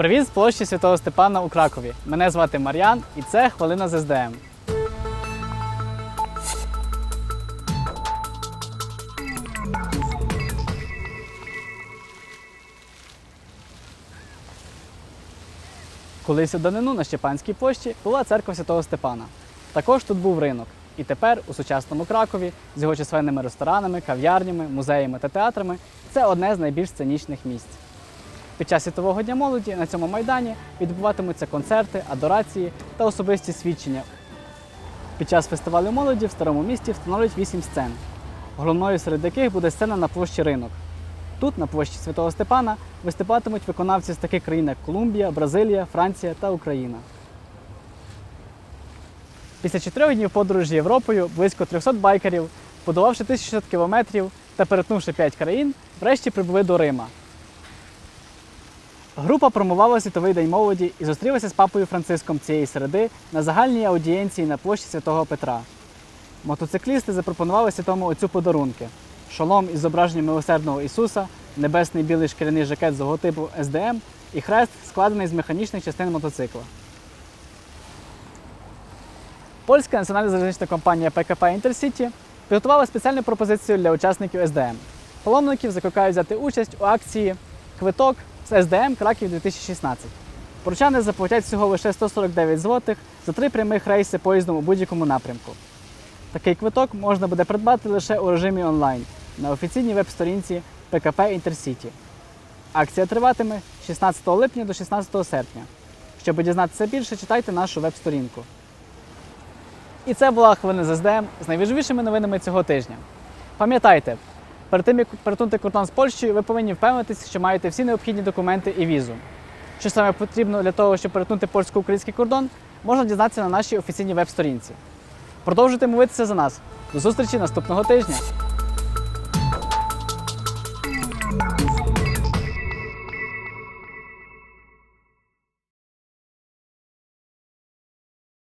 Привіт з площі Святого Степана у Кракові. Мене звати Мар'ян і це хвилина з СДМ. Колись у данину на Щепанській площі була церква Святого Степана. Також тут був ринок. І тепер у сучасному Кракові з його численними ресторанами, кав'ярнями, музеями та театрами це одне з найбільш сценічних місць. Під час Світового дня молоді на цьому майдані відбуватимуться концерти, адорації та особисті свідчення. Під час фестивалю молоді в старому місті встановлять вісім сцен, головною серед яких буде сцена на площі ринок. Тут, на площі Святого Степана, виступатимуть виконавці з таких країн, як Колумбія, Бразилія, Франція та Україна. Після чотирьох днів подорожі Європою близько 300 байкерів, подолавши 1600 кілометрів та перетнувши 5 країн, врешті прибули до Рима. Група промувала Світовий день молоді і зустрілася з папою Франциском цієї середи на загальній аудієнції на площі Святого Петра. Мотоциклісти запропонували святому отцю подарунки: шолом із зображенням милосердного Ісуса, небесний білий шкіряний жакет з логотипу СДМ і хрест, складений з механічних частин мотоцикла. Польська національна залізнична компанія ПКП Інтерсіті підготувала спеціальну пропозицію для учасників СДМ. Паломників закликають взяти участь у акції Квиток з СДМ Краків 2016. Поручани заплатять всього лише 149 злотих за три прямих рейси поїздом у будь-якому напрямку. Такий квиток можна буде придбати лише у режимі онлайн на офіційній веб-сторінці ПКП Інтерсіті. Акція триватиме з 16 липня до 16 серпня. Щоб дізнатися більше, читайте нашу веб-сторінку. І це була хвилина з СДМ з найважливішими новинами цього тижня. Пам'ятайте, перед тим як перетнути кордон з Польщею, ви повинні впевнитися, що маєте всі необхідні документи і візу. Що саме потрібно для того, щоб перетнути польсько-український кордон, можна дізнатися на нашій офіційній веб-сторінці. Продовжуйте мовитися за нас. До зустрічі наступного тижня!